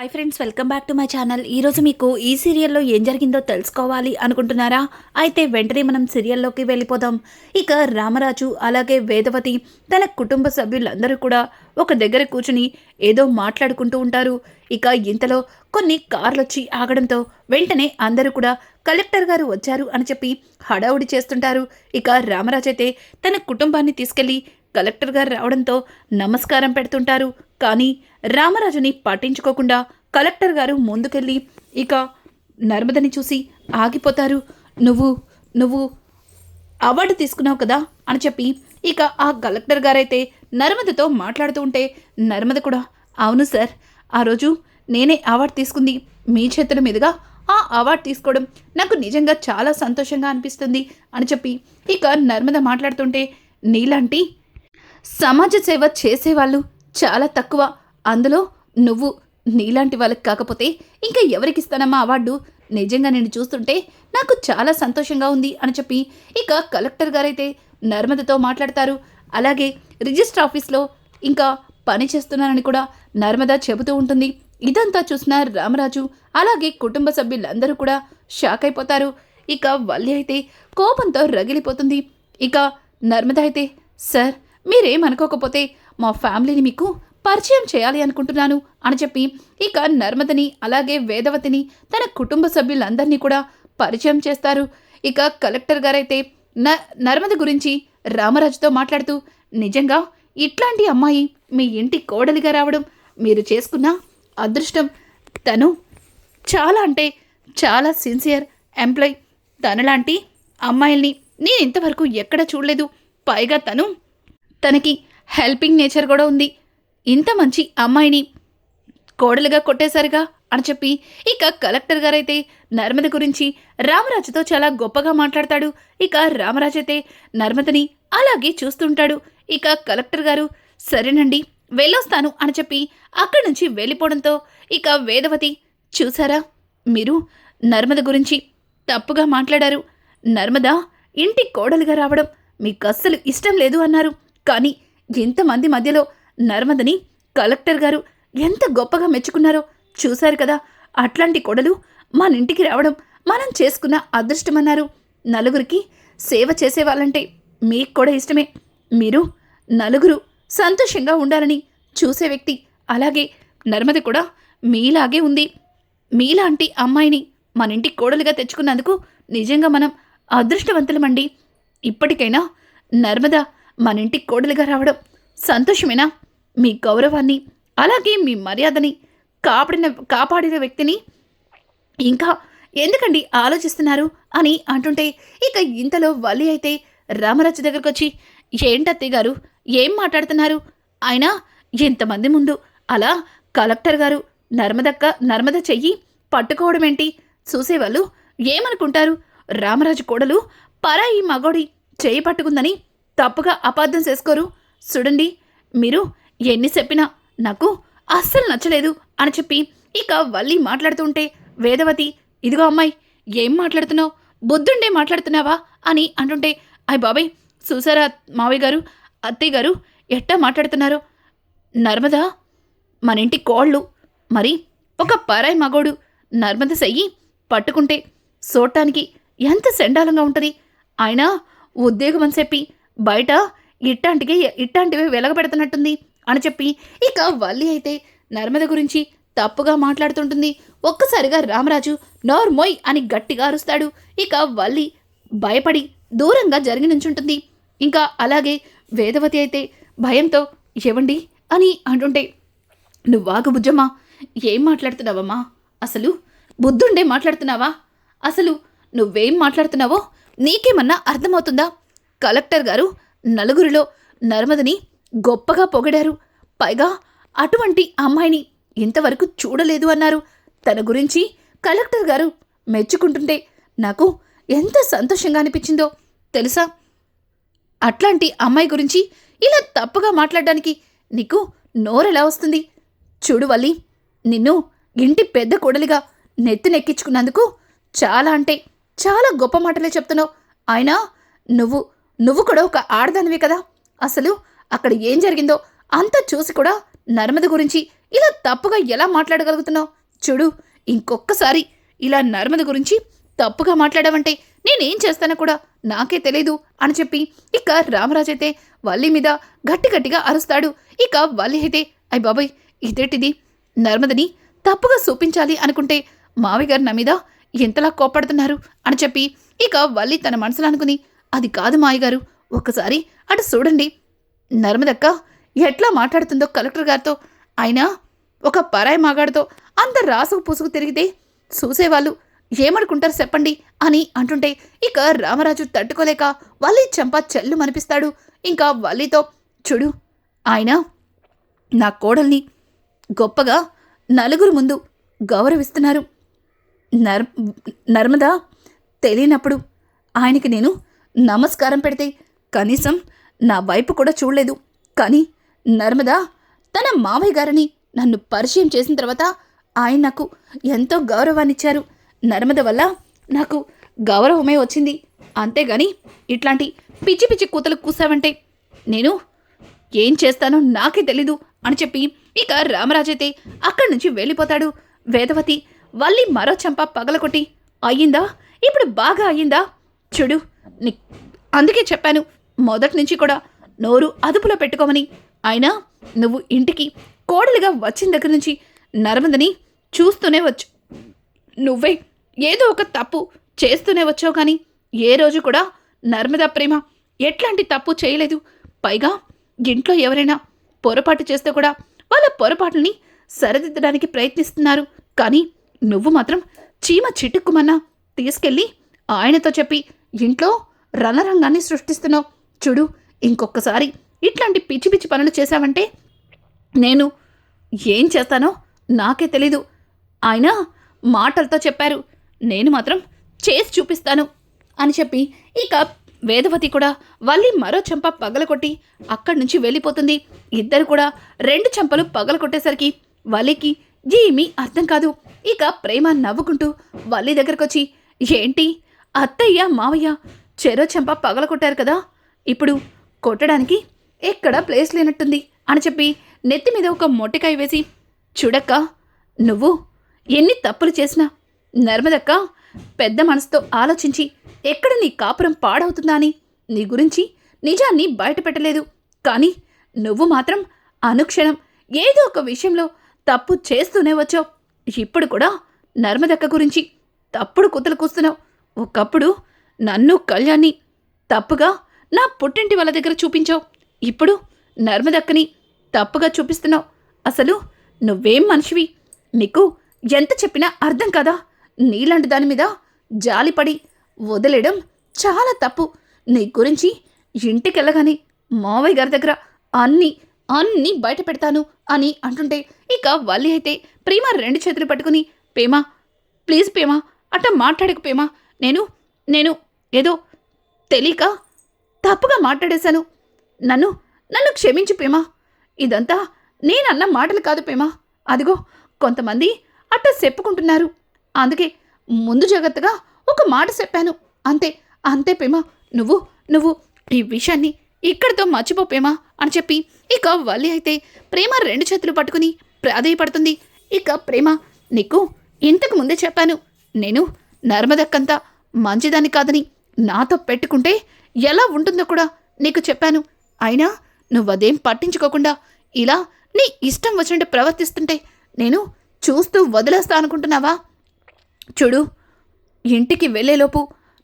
Hi friends welcome back to my channel ఈరోజు మీకు ఈ సీరియల్లో ఏం జరిగిందో తెలుసుకోవాలి అనుకుంటున్నారా? అయితే వెంటనే మనం సీరియల్లోకి వెళ్ళిపోదాం. ఇక రామరాజు అలాగే వేదవతి తన కుటుంబ సభ్యులందరూ కూడా ఒక దగ్గర కూర్చుని ఏదో మాట్లాడుకుంటూ ఉంటారు. ఇక ఇంతలో కొన్ని కార్లు వచ్చి ఆగడంతో వెంటనే అందరూ కూడా కలెక్టర్ గారు వచ్చారు అని చెప్పి హడావుడి చేస్తుంటారు. ఇక రామరాజు అయితే తన కుటుంబాన్ని తీసుకెళ్ళి కలెక్టర్ గారు రావడంతో నమస్కారం పెడుతుంటారు. కానీ రామరాజుని పట్టించుకోకుండా కలెక్టర్ గారు ముందుకెళ్ళి ఇక నర్మదని చూసి ఆగిపోతారు. నువ్వు నువ్వు అవార్డు తీసుకున్నావు కదా అని చెప్పి ఇక ఆ కలెక్టర్ గారైతే నర్మదతో మాట్లాడుతూ ఉంటే నర్మద కూడా అవును సార్ ఆ రోజు నేనే అవార్డు తీసుకుంది. మీ చేతుల మీదుగా ఆ అవార్డు తీసుకోవడం నాకు నిజంగా చాలా సంతోషంగా అనిపిస్తుంది అని చెప్పి ఇక నర్మద మాట్లాడుతుంటే నీలాంటి సమాజ సేవ చేసేవాళ్ళు చాలా తక్కువ. అందులో నువ్వు నీలాంటి వాళ్ళకి కాకపోతే ఇంకా ఎవరికి ఇస్తానమ్మా అవార్డు? నిజంగా నేను చూస్తుంటే నాకు చాలా సంతోషంగా ఉంది అని చెప్పి ఇక కలెక్టర్ గారైతే నర్మదతో మాట్లాడతారు. అలాగే రిజిస్టర్ ఆఫీస్లో ఇంకా పని చేస్తున్నానని కూడా నర్మద చెబుతూ ఉంటుంది. ఇదంతా చూసిన రామరాజు అలాగే కుటుంబ సభ్యులందరూ కూడా షాక్ అయిపోతారు. ఇక వల్లి అయితే కోపంతో రగిలిపోతుంది. ఇక నర్మద అయితే సార్ మీరేమనుకోకపోతే మా ఫ్యామిలీని మీకు పరిచయం చేయాలి అనుకుంటున్నాను అని చెప్పి ఇక నర్మదని అలాగే వేదవతిని తన కుటుంబ సభ్యులందరినీ కూడా పరిచయం చేస్తారు. ఇక కలెక్టర్ గారైతే న నర్మద గురించి రామరాజుతో మాట్లాడుతూ నిజంగా ఇట్లాంటి అమ్మాయి మీ ఇంటి కోడలిగా రావడం మీరు చేసుకున్న అదృష్టం. తను చాలా అంటే చాలా సిన్సియర్ ఎంప్లాయ్. తనలాంటి అమ్మాయిల్ని నేను ఇంతవరకు ఎక్కడ చూడలేదు. పైగా తను తనకి హెల్పింగ్ నేచర్ కూడా ఉంది. ఇంత మంచి అమ్మాయిని కోడలుగా కొట్టేశారుగా అని చెప్పి ఇక కలెక్టర్ గారైతే నర్మద గురించి రామరాజుతో చాలా గొప్పగా మాట్లాడతాడు. ఇక రామరాజు అయితే నర్మదని అలాగే చూస్తుంటాడు. ఇక కలెక్టర్ గారు సరేనండి వెళ్ళొస్తాను అని చెప్పి అక్కడి నుంచి వెళ్ళిపోవడంతో ఇక వేదవతి చూసారా మీరు నర్మద గురించి తప్పుగా మాట్లాడారు. నర్మద ఇంటి కోడలుగా రావడం మీకు అస్సలు ఇష్టం లేదు అన్నారు. కానీ ఇంతమంది మధ్యలో నర్మదని కలెక్టర్ గారు ఎంత గొప్పగా మెచ్చుకున్నారో చూశారు కదా. అట్లాంటి కొడలు మన ఇంటికి రావడం మనం చేసుకున్న అదృష్టమన్నారు. నలుగురికి సేవ చేసేవాళ్ళంటే మీకు కూడా ఇష్టమే. మీరు నలుగురు సంతోషంగా ఉండాలని చూసే వ్యక్తి అలాగే నర్మద కూడా మీలాగే ఉంది. మీలాంటి అమ్మాయిని మన ఇంటి కోడలుగా తెచ్చుకున్నందుకు నిజంగా మనం అదృష్టవంతులమండి. ఇప్పటికైనా నర్మదా మన ఇంటికి కోడలుగా రావడం సంతోషమేనా? మీ గౌరవాన్ని అలాగే మీ మర్యాదని కాపాడిన కాపాడిన వ్యక్తిని ఇంకా ఎందుకండి ఆలోచిస్తున్నారు అని అంటుంటే ఇక ఇంతలో వల్లి అయితే రామరాజు దగ్గరకు వచ్చి ఏంటత్తయ్య గారు ఏం మాట్లాడుతున్నారు? ఆయన ఎంతమంది ముందు అలా కలెక్టర్ గారు నర్మదక్క నర్మద చెయ్యి పట్టుకోవడం ఏంటి? చూసేవాళ్ళు ఏమనుకుంటారు? రామరాజు కోడలు పరాయి మగోడి చేయి పట్టుకుందని తప్పుగా అపార్థం చేసుకోరు. చూడండి మీరు ఎన్ని చెప్పినా నాకు అస్సలు నచ్చలేదు అని చెప్పి ఇక వల్లి మాట్లాడుతుంటే వేదవతి ఇదిగో అమ్మాయి ఏం మాట్లాడుతున్నావు? బుద్ధుండే మాట్లాడుతున్నావా? అని అంటుంటే అయ్ బాబాయ్ చూసారా మావయ్య గారు అత్తయ్య గారు ఎట్టా మాట్లాడుతున్నారు? నర్మదా మన ఇంటి కోళ్ళు మరి ఒక పరాయి మగోడు నర్మద సెయ్యి పట్టుకుంటే చూడటానికి ఎంత సెండాలంగా ఉంటుంది. ఆయన ఉద్యోగం అని చెప్పి బయట ఇట్టాంటికి ఇట్టాంటివి వెలగబెడుతున్నట్టుంది అని చెప్పి ఇక వల్లి అయితే నర్మద గురించి తప్పుగా మాట్లాడుతుంటుంది. ఒక్కసారిగా రామరాజు నోర్మోయ్ అని గట్టిగా అరుస్తాడు. ఇక వల్లి భయపడి దూరంగా జరిగి నుంచుంటుంది. ఇంకా అలాగే వేదవతి అయితే భయంతో ఏవండి? అని అంటుంటే నువ్వాగు బుజ్జమ్మా. ఏం మాట్లాడుతున్నావమ్మా? అసలు బుద్ధుండే మాట్లాడుతున్నావా? అసలు నువ్వేం మాట్లాడుతున్నావో నీకేమన్నా అర్థమవుతుందా? కలెక్టర్ గారు నలుగురిలో నర్మదని గొప్పగా పొగిడారు. పైగా అటువంటి అమ్మాయిని ఇంతవరకు చూడలేదు అన్నారు. తన గురించి కలెక్టర్ గారు మెచ్చుకుంటుంటే నాకు ఎంత సంతోషంగా అనిపించిందో తెలుసా? అట్లాంటి అమ్మాయి గురించి ఇలా తప్పుగా మాట్లాడడానికి నీకు నోరెలా వస్తుంది? చూడు వల్లి నిన్ను ఇంటి పెద్ద కొడలిగా నెత్తినెక్కించుకున్నందుకు చాలా అంటే చాలా గొప్ప మాటలే చెప్తున్నావు. అయినా నువ్వు నువ్వు కూడా ఒక ఆడదానివే కదా. అసలు అక్కడ ఏం జరిగిందో అంతా చూసి కూడా నర్మద గురించి ఇలా తప్పుగా ఎలా మాట్లాడగలుగుతున్నావు? చూడు ఇంకొక్కసారి ఇలా నర్మద గురించి తప్పుగా మాట్లాడావంటే నేనేం చేస్తానో కూడా నాకే తెలియదు అని చెప్పి ఇక రామరాజు అయితే వల్లి మీద గట్టి గట్టిగా అరుస్తాడు. ఇక వల్లి అయితే అయ్య బాబాయ్ ఇదేటిది? నర్మదని తప్పుగా చూపించాలి అనుకుంటే మావి గారు నా మీద ఎంతలా కోపడుతున్నారు అని చెప్పి ఇక వల్లి తన మనసులో అనుకుని అది కాదు మాయగారు. ఒకసారి ఒక్కసారి అటు చూడండి. నర్మదక్క ఎట్లా మాట్లాడుతుందో కలెక్టర్ గారితో అయినా ఒక పరాయి మాగాడితో అంత రాసుకు పూసుకు తిరిగితే చూసేవాళ్ళు ఏమనుకుంటారు చెప్పండి అని అంటుంటే ఇక రామరాజు తట్టుకోలేక వల్లి చెంప చెల్లు మనిపిస్తాడు ఇంకా వల్లితో చూడు ఆయన నా కోడల్ని గొప్పగా నలుగురు ముందు గౌరవిస్తున్నారు. నర్ నర్మదా తెలియనప్పుడు ఆయనకి నేను నమస్కారం పెడితే కనీసం నా వైపు కూడా చూడలేదు. కానీ నర్మదా తన మావయ్య గారిని నన్ను పరిచయం చేసిన తర్వాత ఆయన నాకు ఎంతో గౌరవాన్ని ఇచ్చారు నర్మద వల్ల నాకు గౌరవమే వచ్చింది. అంతేగాని ఇట్లాంటి పిచ్చి పిచ్చి కూతలు కూసావంటే నేను ఏం చేస్తానో నాకే తెలీదు అని చెప్పి ఇక రామరాజైతే అక్కడి నుంచి వెళ్ళిపోతాడు. వేదవతి వల్లి మరో చెంప పగలకొట్టి అయ్యిందా? ఇప్పుడు బాగా అయ్యిందా? చూడు అందుకే చెప్పాను మొదటి నుంచి కూడా నోరు అదుపులో పెట్టుకోమని. అయినా నువ్వు ఇంటికి కోడలుగా వచ్చిన దగ్గర నుంచి నర్మదని చూస్తూనే వచ్చు. నువ్వే ఏదో ఒక తప్పు చేస్తూనే వచ్చావు కానీ ఏ రోజు కూడా నర్మదా ప్రేమ ఎట్లాంటి తప్పు చేయలేదు. పైగా ఇంట్లో ఎవరైనా పొరపాటు చేస్తే కూడా వాళ్ళ పొరపాటుని సరిదిద్దడానికి ప్రయత్నిస్తున్నారు. కానీ నువ్వు మాత్రం చీమ చిటుక్కుమన్నా తీసుకెళ్ళి ఆయనతో చెప్పి ఇంట్లో రణరంగాన్ని సృష్టిస్తున్నావు. చూడు ఇంకొకసారి ఇట్లాంటి పిచ్చి పిచ్చి పనులు చేశావంటే నేను ఏం చేస్తానో నాకే తెలీదు. ఆయన మాటలతో చెప్పారు నేను మాత్రం చేసి చూపిస్తాను అని చెప్పి ఇక వేదవతి కూడా వల్లి మరో చెంప పగలకొట్టి అక్కడి నుంచి వెళ్ళిపోతుంది. ఇద్దరు కూడా రెండు చెంపలు పగలకొట్టేసరికి వల్లికి ఏమీ అర్థం కాదు. ఇక ప్రేమ నవ్వుకుంటూ వల్లి దగ్గరకొచ్చి ఏంటి? అత్తయ్య మావయ్య చెరో చెంప పగలకొట్టారు కదా. ఇప్పుడు కొట్టడానికి ఎక్కడ ప్లేస్ లేనట్టుంది అని చెప్పి నెత్తి మీద ఒక మొట్టికాయ వేసి చూడక్క నువ్వు ఎన్ని తప్పులు చేసినా నర్మదక్క పెద్ద మనసుతో ఆలోచించి ఎక్కడ నీ కాపురం పాడవుతుందా అని నీ గురించి నిజాన్ని బయటపెట్టలేదు కానీ నువ్వు మాత్రం అనుక్షణం ఏదో ఒక విషయంలో తప్పు చేస్తూనే వచ్చావు. ఇప్పుడు కూడా నర్మదక్క గురించి తప్పుడు కుతలు కూస్తున్నావు. ఒకప్పుడు నన్ను కళ్యాణ్ని తప్పుగా నా పుట్టింటి వాళ్ళ దగ్గర చూపించావు. ఇప్పుడు నర్మదక్కని తప్పుగా చూపిస్తున్నావు. అసలు నువ్వేం మనిషివి? నీకు ఎంత చెప్పినా అర్థం కదా? నీలాంటి దాని మీద జాలిపడి వదిలేయడం చాలా తప్పు. నీ గురించి ఇంటికెళ్ళగానే మావయ్య గారి దగ్గర అన్నీ అన్నీ బయట పెడతాను అని అంటుంటే ఇక వల్లి అయితే ప్రేమ రెండు చేతులు పట్టుకుని పేమా ప్లీజ్ పేమా అట్ట మాట్లాడకు పేమా నేను నేను ఏదో తెలియక తప్పుగా మాట్లాడేశాను. నన్ను నన్ను క్షమించు పేమా ఇదంతా నేనన్న మాటలు కాదు పేమా అదిగో కొంతమంది అట్ట చెప్పుకుంటున్నారు. అందుకే ముందు జాగ్రత్తగా ఒక మాట చెప్పాను. అంతే అంతే పేమా నువ్వు నువ్వు ఈ విషయాన్ని ఇక్కడితో మర్చిపోపేమా అని చెప్పి ఇక వల్లి అయితే ప్రేమ రెండు చేతులు పట్టుకుని ప్రాధేయపడుతుంది. ఇక ప్రేమ నీకు ఇంతకు ముందే చెప్పాను. నేను నర్మదక్కంతా మంచిదని కాదని నాతో పెట్టుకుంటే ఎలా ఉంటుందో కూడా నీకు చెప్పాను. అయినా నువ్వదేం పట్టించుకోకుండా ఇలా నీ ఇష్టం వచ్చినట్టు ప్రవర్తిస్తుంటే నేను చూస్తూ వదిలేస్తా అనుకుంటున్నావా? చూడు ఇంటికి వెళ్ళేలోపు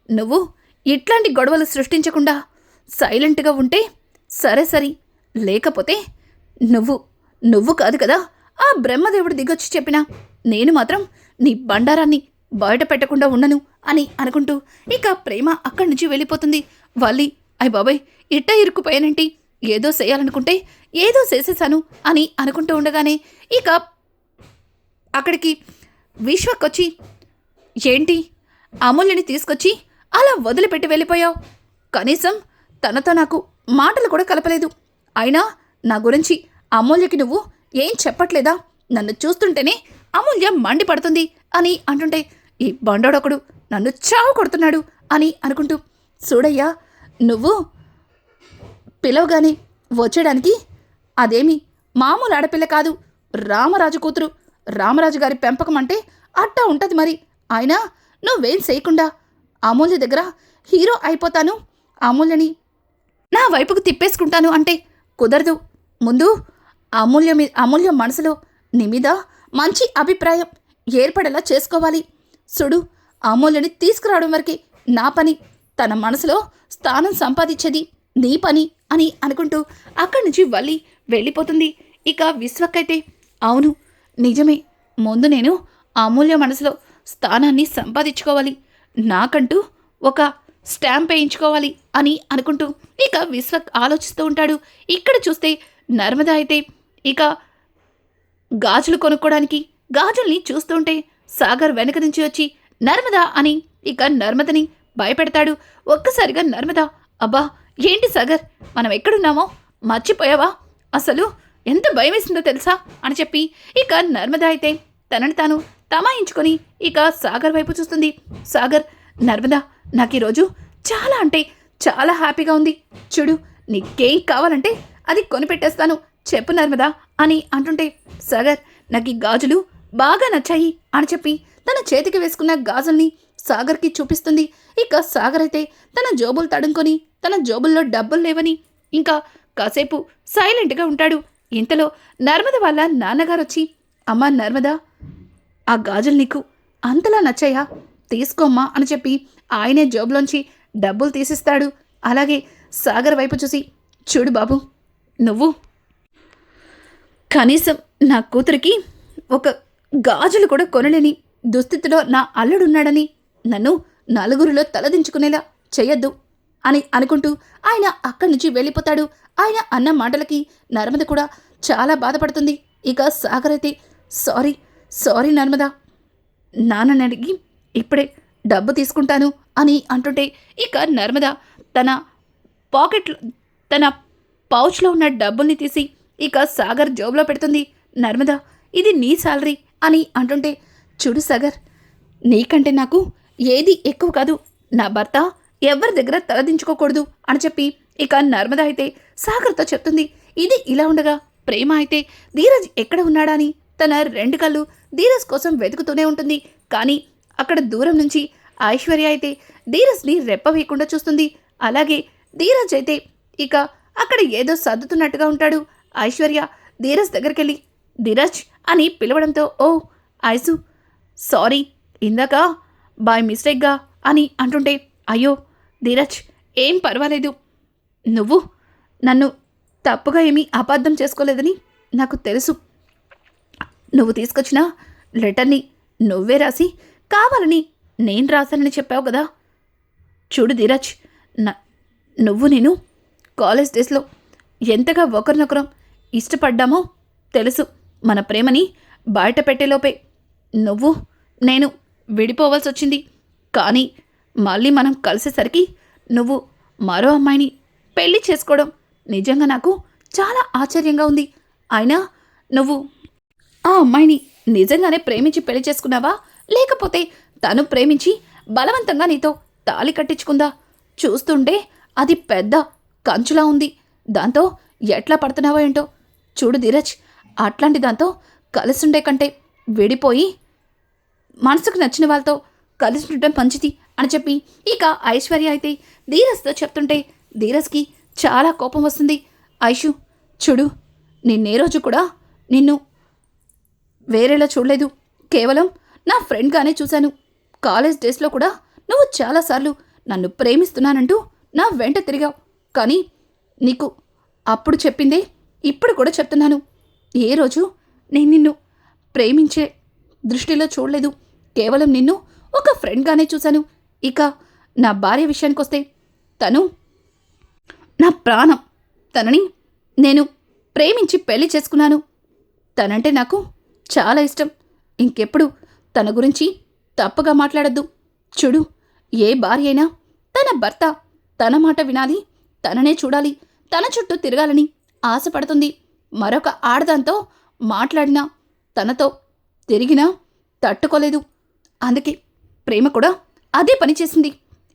నువ్వు ఇట్లాంటి గొడవలు సృష్టించకుండా సైలెంట్గా ఉంటే సరే సరి. లేకపోతే నువ్వు నువ్వు కాదు కదా ఆ బ్రహ్మదేవుడు దిగొచ్చి చెప్పినా నేను మాత్రం నీ బండారాన్ని బయట పెట్టకుండా ఉండను అని అనుకుంటూ ఇక ప్రేమ అక్కడి నుంచి వెళ్ళిపోతుంది. వల్లి అయ్య బాబాయ్ ఇట్ట ఇరుక్కుపోయానంటే? ఏదో చేయాలనుకుంటే ఏదో చేసేసాను అని అనుకుంటూ ఉండగానే ఇక అక్కడికి విశ్వకొచ్చి ఏంటి? అమూల్యని తీసుకొచ్చి అలా వదిలిపెట్టి వెళ్ళిపోయావు? కనీసం తనతో నాకు మాటలు కూడా కలపలేదు. అయినా నా గురించి అమూల్యకి నువ్వు ఏం చెప్పట్లేదా? నన్ను చూస్తుంటేనే అమూల్య మండిపడుతుంది. అని అంటుంటే ఈ బండోడొకడు నన్ను చావు కొడుతున్నాడు అని అనుకుంటూ చూడయ్యా నువ్వు పిలవగానే వచ్చేయడానికి అదేమి మామూలు ఆడపిల్ల కాదు. రామరాజు కూతురు రామరాజు గారి పెంపకం అంటే అట్టా ఉంటుంది మరి. అయినా నువ్వేం చేయకుండా అమూల్య దగ్గర హీరో అయిపోతాను. అమూల్యని నా వైపుకు తిప్పేసుకుంటాను అంటే కుదరదు. ముందు అమూల్య మీ అమూల్య మనసులో నీ మీద మంచి అభిప్రాయం ఏర్పడేలా చేసుకోవాలి. సుడు అమూల్యని తీసుకురావడం వరకే నా పని. తన మనసులో స్థానం సంపాదించేది నీ పని అని అనుకుంటూ అక్కడి నుంచి వల్లి వెళ్ళిపోతుంది. ఇక విశ్వకైతే అవును నిజమే. ముందు నేను అమూల్య మనసులో స్థానాన్ని సంపాదించుకోవాలి. నాకంటూ ఒక స్టాంప్ వేయించుకోవాలి అని అనుకుంటూ ఇక విశ్వక్ ఆలోచిస్తూ ఉంటాడు. ఇక్కడ చూస్తే నర్మదా అయితే ఇక గాజులు కొనుక్కోవడానికి గాజుల్ని చూస్తుంటే సాగర్ వెనక నుంచి వచ్చి నర్మద అని ఇక నర్మదని భయపెడతాడు. ఒక్కసారిగా నర్మద అబ్బా ఏంటి సాగర్? మనం ఎక్కడున్నామో? మర్చిపోయావా? అసలు ఎంత భయం వేసిందో తెలుసా? అని చెప్పి ఇక నర్మద అయితే తనని తాను తమాయించుకొని ఇక సాగర్ వైపు చూస్తుంది. సాగర్ నర్మద నాకు ఈరోజు చాలా అంటే చాలా హ్యాపీగా ఉంది. చూడు నీకేం కావాలంటే అది కొనిపెట్టేస్తాను చెప్పు నర్మదా అని అంటుంటే సాగర్ నాకు ఈ గాజులు బాగా నచ్చాయి అని చెప్పి తన చేతికి వేసుకున్న గాజుల్ని సాగర్కి చూపిస్తుంది. ఇక సాగర్ అయితే తన జోబులు తడుముకొని తన జోబుల్లో డబ్బులు లేవని ఇంకా కాసేపు సైలెంట్గా ఉంటాడు. ఇంతలో నర్మద వాళ్ళ నాన్నగారు వచ్చి అమ్మా నర్మదా ఆ గాజులు నీకు అంతలా నచ్చాయా? తీసుకోమ్మా అని చెప్పి ఆయనే జోబులోంచి డబ్బులు తీసిస్తాడు. అలాగే సాగర్ వైపు చూసి చూడు బాబు నువ్వు కనీసం నా కూతురికి ఒక గాజులు కూడా కొనలేని దుస్థితిలో నా అల్లుడున్నాడని నన్ను నలుగురిలో తలదించుకునేలా చేయొద్దు అని అనుకుంటూ ఆయన అక్కడి నుంచి వెళ్ళిపోతాడు. ఆయన అన్న మాటలకి నర్మద కూడా చాలా బాధపడుతుంది. ఇక సాగర్ అయితే సారీ సారీ నర్మద. నాన్నని అడిగి ఇప్పుడే డబ్బు తీసుకుంటాను అని అంటుంటే ఇక నర్మద తన పాకెట్లో తన పౌచ్లో ఉన్న డబ్బుల్ని తీసి ఇక సాగర్ జోబులో పెడుతుంది. నర్మద ఇది నీ శాలరీ అని అంటుంటే చూడు సాగర్ నీకంటే నాకు ఏది ఎక్కువ కాదు. నా భర్త ఎవరి దగ్గర తలదించుకోకూడదు అని చెప్పి ఇక నర్మద అయితే సాగర్తో చెప్తుంది ఇది ఇలా ఉండగా ప్రేమ అయితే ధీరజ్ ఎక్కడ ఉన్నాడా అని తన రెండు కళ్ళు ధీరజ్ కోసం వెతుకుతూనే ఉంటుంది. కానీ అక్కడ దూరం నుంచి ఐశ్వర్య అయితే ధీరజ్ని రెప్ప వేయకుండా చూస్తుంది. అలాగే ధీరజ్ అయితే ఇక అక్కడ ఏదో సర్దుతున్నట్టుగా ఉంటాడు. ఐశ్వర్య ధీరజ్ దగ్గరికెళ్ళి ధీరజ్ అని పిలవడంతో ఓ ఐసు సారీ ఇందాక బాయ్ మిస్టేక్గా అని అంటుంటే అయ్యో ధీరజ్ ఏం పర్వాలేదు. నువ్వు నన్ను తప్పుగా ఏమీ అపార్థం చేసుకోలేదని నాకు తెలుసు. నువ్వు తీసుకొచ్చిన లెటర్ని నువ్వే రాసి కావాలని నేను రాశానని చెప్పావు కదా. చూడు ధీరజ్ నువ్వు నేను కాలేజ్ డేస్లో ఎంతగా ఒకరినొకరం ఇష్టపడ్డామో తెలుసు. మన ప్రేమని బయట పెట్టేలోపే. నువ్వు నేను విడిపోవాల్సి వచ్చింది కానీ మళ్ళీ మనం కలిసేసరికి నువ్వు మరో అమ్మాయిని పెళ్ళి చేసుకోవడం నిజంగా నాకు చాలా ఆశ్చర్యంగా ఉంది. అయినా నువ్వు ఆ అమ్మాయిని నిజంగానే ప్రేమించి పెళ్ళి చేసుకున్నావా? లేకపోతే తను ప్రేమించి బలవంతంగా నీతో తాళి కట్టించుకుందా? చూస్తుంటే అది పెద్ద కంచులా ఉంది. దాంతో ఎట్లా పడుతున్నావో ఏంటో చూడు ధీరజ్. అట్లాంటి దాంతో కలిసుండే కంటే విడిపోయి మనసుకు నచ్చిన వాళ్ళతో కలిసి ఉండటం మంచిది అని చెప్పి ఇక ఐశ్వర్య అయితే ధీరస్తో చెప్తుంటే ధీరస్కి చాలా కోపం వస్తుంది. ఐషు చూడు నిన్నే రోజు కూడా నిన్ను వేరేలా చూడలేదు. కేవలం నా ఫ్రెండ్గానే చూశాను. కాలేజ్ డేస్లో కూడా నువ్వు చాలాసార్లు నన్ను ప్రేమిస్తున్నానంటూ నా వెంట తిరిగావు. కానీ నీకు అప్పుడు చెప్పిందే ఇప్పుడు కూడా చెప్తున్నాను. ఏ రోజు? నేను నిన్ను ప్రేమించే దృష్టిలో చూడలేదు. కేవలం నిన్ను ఒక ఫ్రెండ్గానే చూశాను. ఇక నా భార్య విషయానికి వస్తే తను నా ప్రాణం. తనని నేను ప్రేమించి పెళ్ళి చేసుకున్నాను. తనంటే నాకు చాలా ఇష్టం. ఇంకెప్పుడు తన గురించి తప్పుగా మాట్లాడద్దు. చూడు ఏ భార్య అయినా తన భర్త తన మాట వినాలి తననే చూడాలి తన చుట్టూ తిరగాలని ఆశపడుతుంది. మరొక ఆడదాంతో మాట్లాడినా తనతో తిరిగినా తట్టుకోలేదు. అందుకే ప్రేమ కూడా అదే పని చేసింది.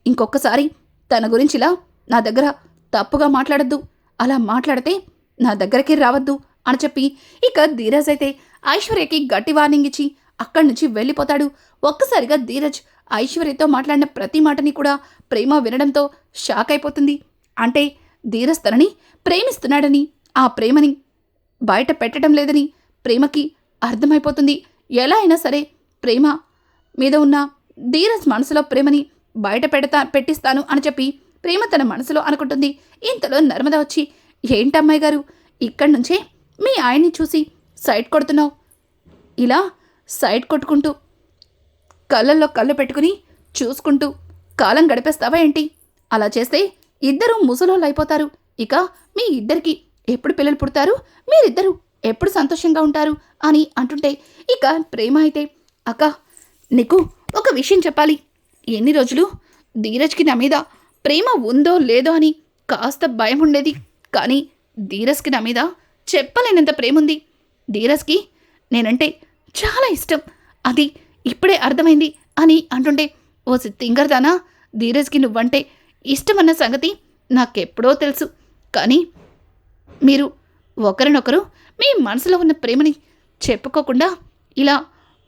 ఇంకొకసారి తన గురించిలా నా దగ్గర తప్పుగా మాట్లాడద్దు. అలా మాట్లాడితే నా దగ్గరికి రావద్దు అని చెప్పి ఇక ధీరజ్ అయితే ఐశ్వర్యకి గట్టి వార్నింగ్ ఇచ్చి అక్కడి నుంచి వెళ్ళిపోతాడు. ఒక్కసారిగా ధీరజ్ ఐశ్వర్యతో మాట్లాడిన ప్రతి మాటని కూడా ప్రేమ వినడంతో షాక్ అయిపోతుంది. అంటే ధీరజ్ తనని ప్రేమిస్తున్నాడని ఆ ప్రేమని బయట పెట్టడం లేదని ప్రేమకి అర్థమైపోతుంది. ఎలా అయినా సరే ప్రేమ మీద ఉన్న ధీరజ్ మనసులో ప్రేమని బయట పెడతా పెట్టిస్తాను అని చెప్పి ప్రేమ తన మనసులో అనుకుంటుంది. ఇంతలో నర్మద వచ్చి ఏంటమ్మాయి గారు ఇక్కడి నుంచే మీ ఆయన్ని చూసి సైడ్ కొడుతున్నావు? ఇలా సైడ్ కొట్టుకుంటూ కళ్ళల్లో కళ్ళు పెట్టుకుని చూసుకుంటూ కాలం గడిపేస్తావా ఏంటి? అలా చేస్తే ఇద్దరూ ముసలోళ్ళు అయిపోతారు. ఇక మీ ఇద్దరికి ఎప్పుడు పిల్లలు పుడతారు? మీరిద్దరూ ఎప్పుడు సంతోషంగా ఉంటారు? అని అంటుంటే ఇక ప్రేమ అయితే అక్క నీకు ఒక విషయం చెప్పాలి. ఎన్ని రోజులు ధీరజ్కి నా మీద ప్రేమ ఉందో లేదో అని కాస్త భయం ఉండేది. కానీ ధీరజ్కి నా మీద చెప్పలేనంత ప్రేమ ఉంది. ధీరజ్కి నేనంటే చాలా ఇష్టం. అది ఇప్పుడే అర్థమైంది అని అంటుంటే ఓ తింగర్దానా ధీరజ్కి నువ్వంటే ఇష్టమన్న సంగతి నాకెప్పుడో తెలుసు. కానీ మీరు ఒకరినొకరు మీ మనసులో ఉన్న ప్రేమని చెప్పుకోకుండా ఇలా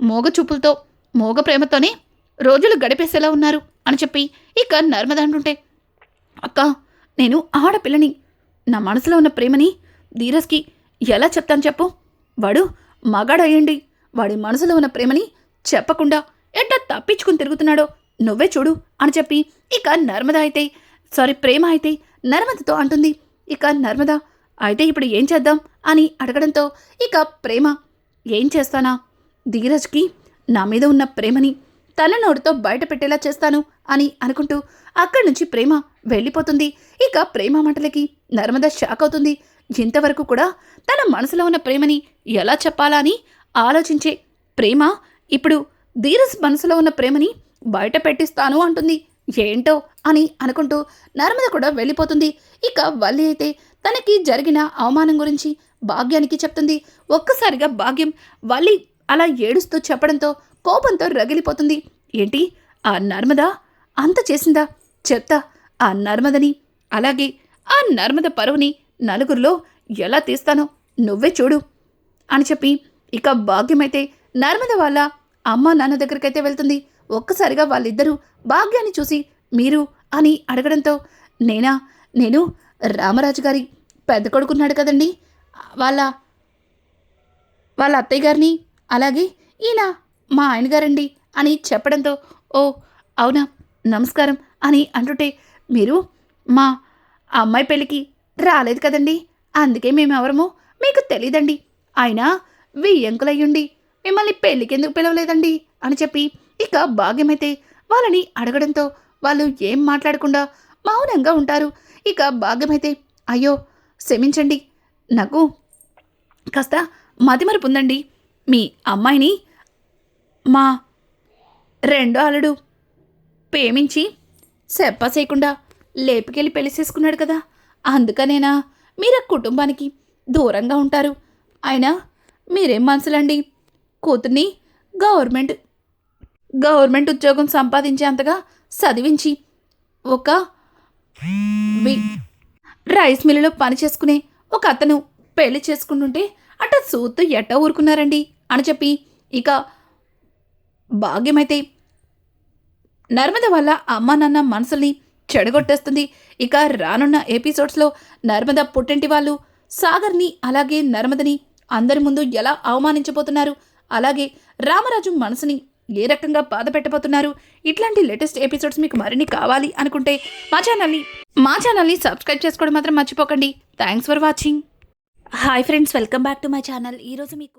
మోగ చూపులతో మోగ ప్రేమతోనే రోజులు గడిపేసేలా ఉన్నారు అని చెప్పి ఇక నర్మద అంటుంటే అక్క నేను ఆడపిల్లని. నా మనసులో ఉన్న ప్రేమని ధీరజ్కి ఎలా చెప్తాను చెప్పు. వాడు మగాడయ్యండి. వాడి మనసులో ఉన్న ప్రేమని చెప్పకుండా ఎట్లా తప్పించుకుని తిరుగుతున్నాడో నువ్వే చూడు అని చెప్పి ఇక నర్మద అయితే సారీ ప్రేమ అయితే నర్మదతో అంటుంది. ఇక నర్మద అయితే ఇప్పుడు ఏం చేద్దాం? అని అడగడంతో ఇక ప్రేమ ఏం చేస్తానా? ధీరజ్కి నా మీద ఉన్న ప్రేమని తన నోటితో బయట పెట్టేలా చేస్తాను అని అనుకుంటూ అక్కడి నుంచి ప్రేమ వెళ్ళిపోతుంది. ఇక ప్రేమ మాటలకి నర్మద షాక్ అవుతుంది. ఇంతవరకు కూడా తన మనసులో ఉన్న ప్రేమని ఎలా చెప్పాలా అని ఆలోచించే ప్రేమ ఇప్పుడు ధీరజ్ మనసులో ఉన్న ప్రేమని బయట పెట్టిస్తాను అంటుంది. ఏంటో? అని అనుకుంటూ నర్మద కూడా వెళ్ళిపోతుంది. ఇక వల్లి అయితే తనకి జరిగిన అవమానం గురించి భాగ్యానికి చెప్తుంది. ఒక్కసారిగా భాగ్యం వల్లి అలా ఏడుస్తూ చెప్పడంతో కోపంతో రగిలిపోతుంది. ఏంటి? ఆ నర్మద? అంత చేసిందా? చెప్తా. ఆ నర్మదని? అలాగే ఆ నర్మద పరువుని నలుగురిలో ఎలా తీస్తానో నువ్వే చూడు అని చెప్పి ఇక భాగ్యమైతే నర్మద వాళ్ళ అమ్మ నాన్న దగ్గరికైతే వెళ్తుంది. ఒక్కసారిగా వాళ్ళిద్దరూ భాగ్యాన్ని చూసి మీరు అని అడగడంతో నేనా? నేను రామరాజు గారి పెద్ద కొడుకున్నాడు కదండి. వాళ్ళ వాళ్ళ అత్తయ్య గారిని అలాగే ఈయన మా ఆయన గారండి అని చెప్పడంతో ఓ అవునా నమస్కారం అని అంటుంటే మీరు మా అమ్మాయి పెళ్ళికి రాలేదు కదండి. అందుకే మేమెవరమో మీకు తెలీదండి. అయినా వియ్యంకులయ్యుండి మిమ్మల్ని పెళ్ళికి ఎందుకు పిలవలేదండి అని చెప్పి ఇక భాగ్యమైతే వాళ్ళని అడగడంతో వాళ్ళు ఏం మాట్లాడకుండా మౌనంగా ఉంటారు. ఇక భాగ్యమైతే అయ్యో క్షమించండి. నాకు కాస్త మతిమరుపు ఉందండి. మీ అమ్మాయిని మా రెండో అల్లుడు ప్రేమించి చెప్పసేయకుండా లేపుకెళ్ళి పెళ్ళి చేసుకున్నాడు కదా. అందుకనేనా మీరు ఆ కుటుంబానికి దూరంగా ఉంటారు. అయినా మీరేం మనసులండి? కూతుర్ని గవర్నమెంట్ గవర్నమెంట్ ఉద్యోగం సంపాదించేంతగా చదివించి ఒక వి- రైస్ మిల్లులో పని చేసుకునే ఒక అతను పెళ్ళి చేసుకుంటుంటే అట సూత్తు ఎట్ట ఊరుకున్నారండి? అని చెప్పి ఇక భాగ్యమైతే నర్మద వల్ల అమ్మ నాన్న మనసుల్ని చెడగొట్టేస్తుంది. ఇక రానున్న ఎపిసోడ్స్లో నర్మద పుట్టింటి వాళ్ళు సాగర్ని అలాగే నర్మదని అందరి ముందు ఎలా అవమానించబోతున్నారు? అలాగే రామరాజు మనసుని ఏ రకంగా బాధ పెట్టబోతున్నారు? ఇట్లాంటి లేటెస్ట్ ఎపిసోడ్స్ మీకు మరిన్ని కావాలి అనుకుంటే మా ఛానల్ని మా ఛానల్ని సబ్స్క్రైబ్ చేసుకోవడం మాత్రం మర్చిపోకండి. Thanks for watching hi friends welcome back to my channel ఈరోజు మీకు